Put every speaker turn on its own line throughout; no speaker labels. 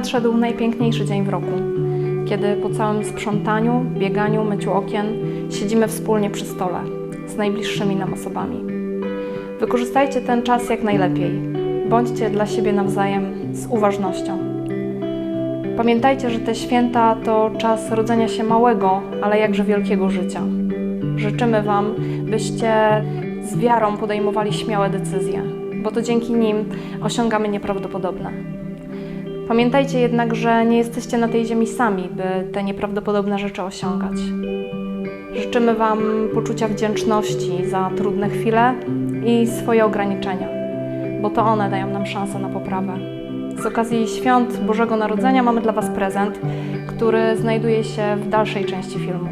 Nadszedł najpiękniejszy dzień w roku, kiedy po całym sprzątaniu, bieganiu, myciu okien siedzimy wspólnie przy stole z najbliższymi nam osobami. Wykorzystajcie ten czas jak najlepiej. Bądźcie dla siebie nawzajem z uważnością. Pamiętajcie, że te święta to czas rodzenia się małego, ale jakże wielkiego życia. Życzymy Wam, byście z wiarą podejmowali śmiałe decyzje, bo to dzięki nim osiągamy nieprawdopodobne. Pamiętajcie jednak, że nie jesteście na tej ziemi sami, by te nieprawdopodobne rzeczy osiągać. Życzymy Wam poczucia wdzięczności za trudne chwile i swoje ograniczenia, bo to one dają nam szansę na poprawę. Z okazji świąt Bożego Narodzenia mamy dla Was prezent, który znajduje się w dalszej części filmu.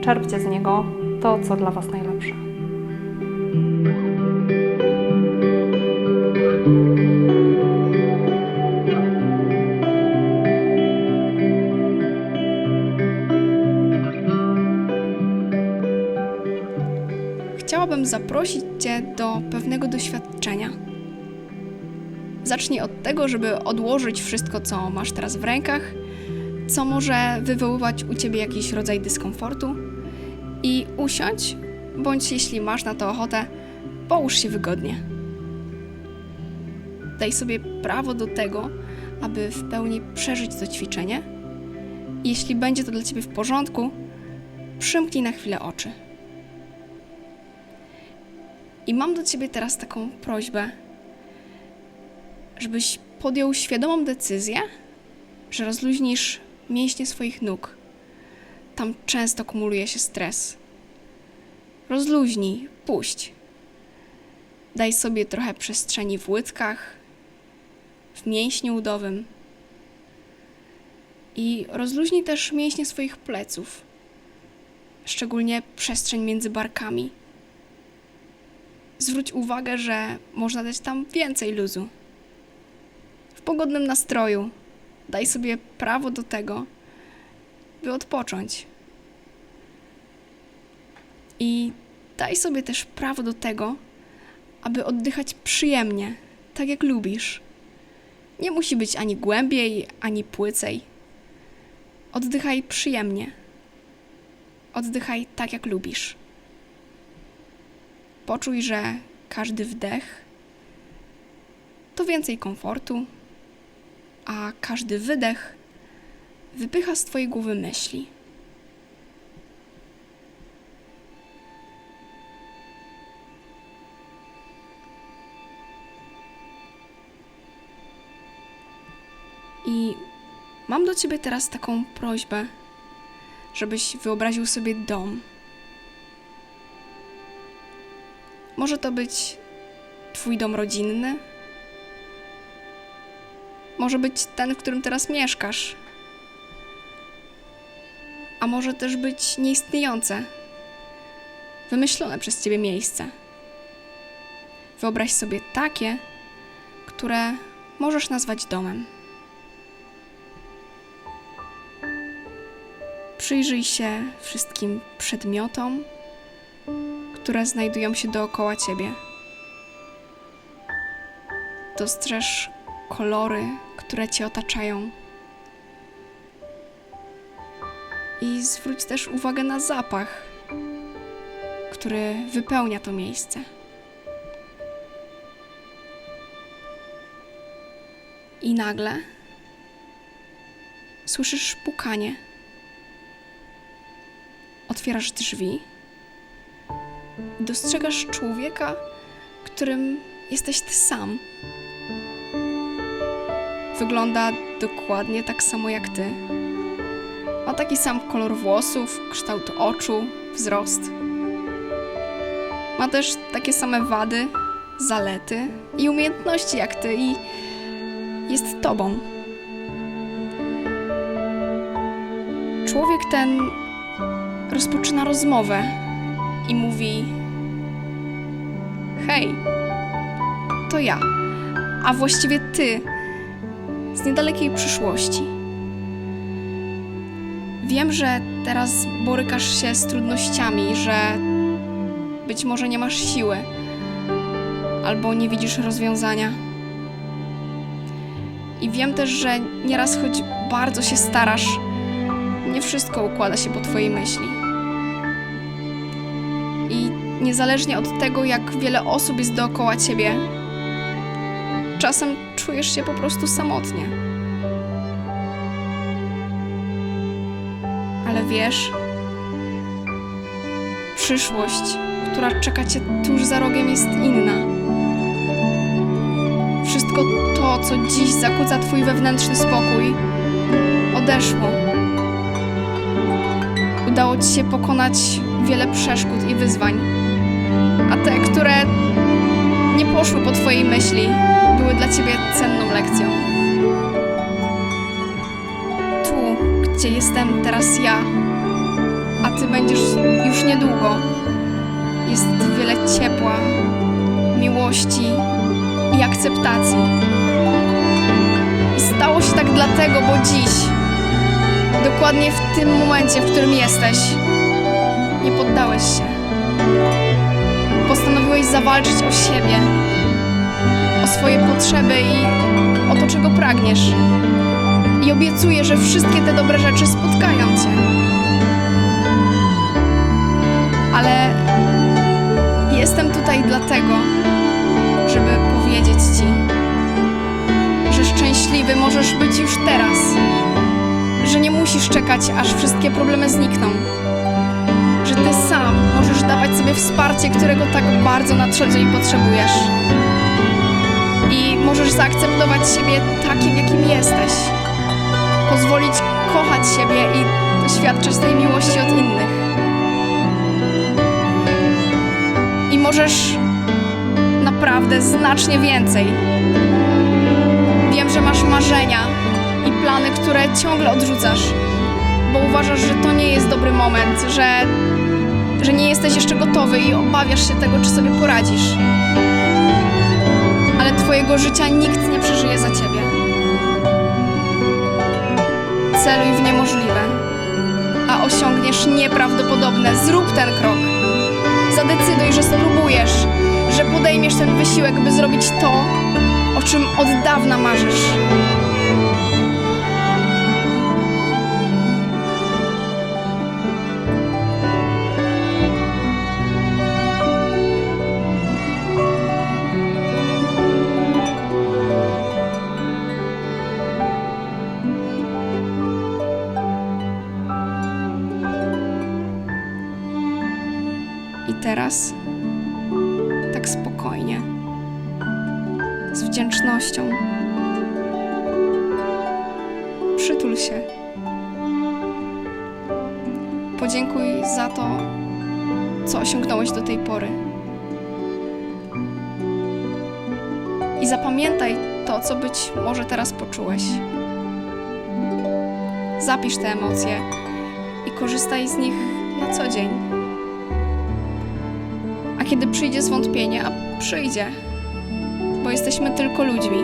Czerpcie z niego to, co dla Was najlepsze.
Zaprosić Cię do pewnego doświadczenia. Zacznij od tego, żeby odłożyć wszystko, co masz teraz w rękach, co może wywoływać u Ciebie jakiś rodzaj dyskomfortu i usiądź, bądź jeśli masz na to ochotę, połóż się wygodnie. Daj sobie prawo do tego, aby w pełni przeżyć to ćwiczenie. Jeśli będzie to dla Ciebie w porządku, przymknij na chwilę oczy. I mam do ciebie teraz taką prośbę, żebyś podjął świadomą decyzję, że rozluźnisz mięśnie swoich nóg. Tam często kumuluje się stres. Rozluźnij, puść. Daj sobie trochę przestrzeni w łydkach, w mięśniu udowym. I rozluźnij też mięśnie swoich pleców, szczególnie przestrzeń między barkami. Zwróć uwagę, że można dać tam więcej luzu. W pogodnym nastroju daj sobie prawo do tego, by odpocząć. I daj sobie też prawo do tego, aby oddychać przyjemnie, tak jak lubisz. Nie musi być ani głębiej, ani płycej. Oddychaj przyjemnie. Oddychaj tak, jak lubisz. Poczuj, że każdy wdech to więcej komfortu, a każdy wydech wypycha z Twojej głowy myśli. I mam do Ciebie teraz taką prośbę, żebyś wyobraził sobie dom. Może to być Twój dom rodzinny. Może być ten, w którym teraz mieszkasz. A może też być nieistniejące, wymyślone przez Ciebie miejsce. Wyobraź sobie takie, które możesz nazwać domem. Przyjrzyj się wszystkim przedmiotom, które znajdują się dookoła ciebie. Dostrzeż kolory, które cię otaczają. I zwróć też uwagę na zapach, który wypełnia to miejsce. I nagle słyszysz pukanie. Otwierasz drzwi dostrzegasz człowieka, którym jesteś ty sam. Wygląda dokładnie tak samo jak ty. Ma taki sam kolor włosów, kształt oczu, wzrost. Ma też takie same wady, zalety i umiejętności jak ty i jest tobą. Człowiek ten rozpoczyna rozmowę i mówi: Hej, to ja, a właściwie ty z niedalekiej przyszłości. Wiem, że teraz borykasz się z trudnościami, że być może nie masz siły albo nie widzisz rozwiązania. I wiem też, że nieraz choć bardzo się starasz, nie wszystko układa się po Twojej myśli. Niezależnie od tego, jak wiele osób jest dookoła Ciebie, czasem czujesz się po prostu samotnie. Ale wiesz, przyszłość, która czeka Cię tuż za rogiem, jest inna. Wszystko to, co dziś zakłóca Twój wewnętrzny spokój, odeszło. Udało Ci się pokonać wiele przeszkód i wyzwań, a te, które nie poszły po Twojej myśli, były dla Ciebie cenną lekcją. Tu, gdzie jestem teraz ja, a Ty będziesz już niedługo, jest wiele ciepła, miłości i akceptacji. I stało się tak dlatego, bo dziś, dokładnie w tym momencie, w którym jesteś, nie poddałeś się. Postanowiłeś zawalczyć o siebie, o swoje potrzeby i o to, czego pragniesz. I obiecuję, że wszystkie te dobre rzeczy spotkają cię. Ale jestem tutaj dlatego, żeby powiedzieć ci, że szczęśliwy możesz być już teraz, że nie musisz czekać, aż wszystkie problemy znikną, możesz dawać sobie wsparcie, którego tak bardzo na co dzień potrzebujesz. I możesz zaakceptować siebie takim, jakim jesteś. Pozwolić kochać siebie i doświadczać tej miłości od innych. I możesz naprawdę znacznie więcej. Wiem, że masz marzenia i plany, które ciągle odrzucasz, bo uważasz, że to nie jest dobry moment, że, że nie jesteś jeszcze gotowy i obawiasz się tego, czy sobie poradzisz. Ale Twojego życia nikt nie przeżyje za Ciebie. Celuj w niemożliwe, a osiągniesz nieprawdopodobne. Zrób ten krok. Zadecyduj, że spróbujesz, że podejmiesz ten wysiłek, by zrobić to, o czym od dawna marzysz. Tak spokojnie, z wdzięcznością. Przytul się. Podziękuj za to, co osiągnąłeś do tej pory. I zapamiętaj to, co być może teraz poczułeś. Zapisz te emocje i korzystaj z nich na co dzień. A kiedy przyjdzie zwątpienie, a przyjdzie, bo jesteśmy tylko ludźmi,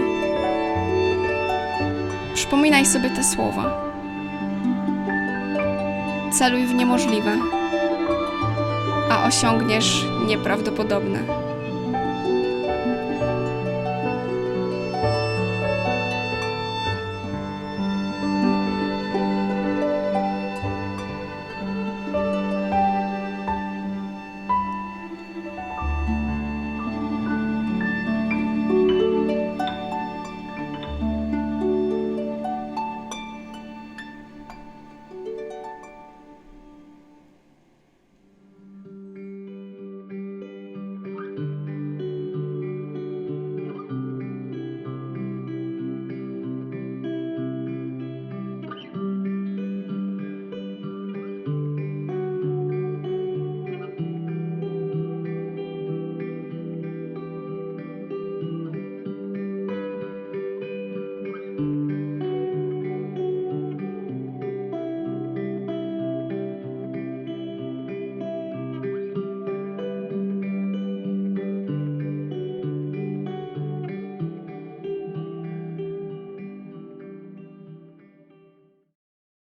przypominaj sobie te słowa. Celuj w niemożliwe, a osiągniesz nieprawdopodobne.